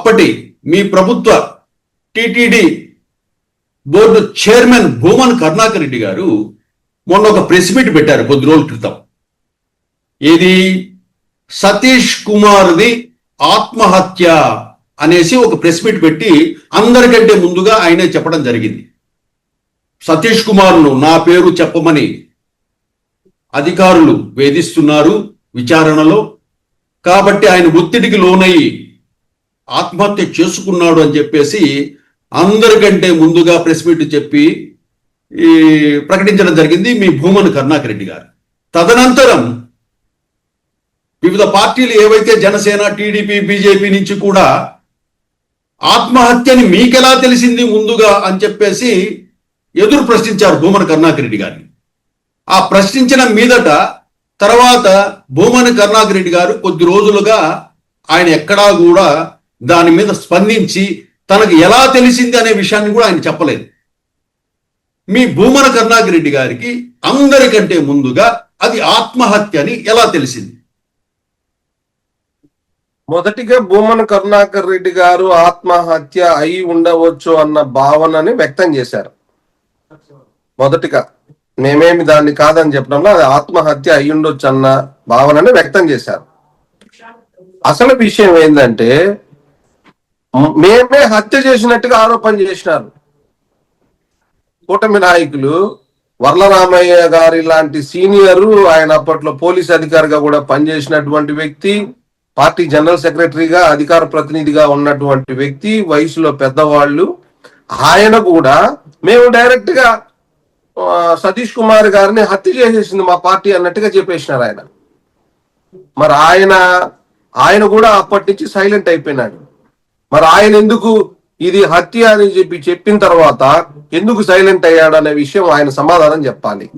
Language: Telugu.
అప్పటి మీ ప్రభుత్వ TTD board chairman Bhumana Karunakar Reddy గారు మొన్న ఒక ప్రెస్ మీట్ పెట్టారు కొద్ది రోజుల క్రితం. ఇది సతీష్ కుమార్ది ఆత్మహత్య అనేసి ఒక ప్రెస్ మీట్ పెట్టి అందరికంటే ముందుగా ఆయనే చెప్పడం జరిగింది. సతీష్ కుమార్ను నా పేరు చెప్పమని అధికారులు వేధిస్తున్నారు విచారణలో. కాబట్టి ఆయన ఒత్తిడికి లోనయ్యి ఆత్మహత్య చేసుకున్నాడు అని చెప్పేసి అందరికంటే ముందుగా ప్రెస్ మీట్ చెప్పి ఈ ప్రకటించడం జరిగింది మీ భూమన్ కరుణాకర్ రెడ్డి గారు. తదనంతరం వివిధ పార్టీలు ఏవైతే జనసేన టీడీపీ బీజేపీ నుంచి కూడా ఆత్మహత్యని మీకెలా తెలిసింది ముందుగా అని చెప్పేసి ఎదురు ప్రశ్నించారు భూమన్ కరుణాకర్ రెడ్డి గారిని. ఆ ప్రశ్నించిన మీదట తర్వాత భూమన్ కరుణాకర్ రెడ్డి గారు కొద్ది రోజులుగా ఆయన ఎక్కడా కూడా దాని మీద స్పందించి తనకు ఎలా తెలిసింది అనే విషయాన్ని కూడా ఆయన చెప్పలేదు. మీ భూమన కరుణాకర్ రెడ్డి గారికి అందరికంటే ముందుగా అది ఆత్మహత్య అని ఎలా తెలిసింది? మొదటిగా భూమన కరుణాకర్ రెడ్డి గారు ఆత్మహత్య అయి ఉండవచ్చు అన్న భావనని వ్యక్తం చేశారు. మొదటిగా మేమేమి దాన్ని కాదని చెప్పడంలో అది ఆత్మహత్య అయి ఉండొచ్చు అన్న భావనని వ్యక్తం చేశారు. అసలు విషయం ఏంటంటే మేమే హత్య చేసినట్టుగా ఆరోపణ చేసినారు. కూటమి నాయకులు వరలరామయ్య గారి లాంటి సీనియర్ ఆయన అప్పట్లో పోలీస్ అధికారిగా కూడా పనిచేసినటువంటి వ్యక్తి పార్టీ జనరల్ సెక్రటరీగా అధికార ప్రతినిధిగా ఉన్నటువంటి వ్యక్తి వయసులో పెద్దవాళ్ళు. ఆయన కూడా మేము డైరెక్ట్గా సతీష్ కుమార్ గారిని హత్య చేసేసింది మా పార్టీ అన్నట్టుగా చెప్పేసినారు ఆయన. మరి ఆయన ఆయన కూడా అప్పటి నుంచి సైలెంట్ అయిపోయినాడు. మరి ఆయన ఎందుకు ఇది హత్య అని చెప్పి చెప్పిన తర్వాత ఎందుకు సైలెంట్ అయ్యాడు అనే విషయం ఆయన సమాధానం చెప్పాలి.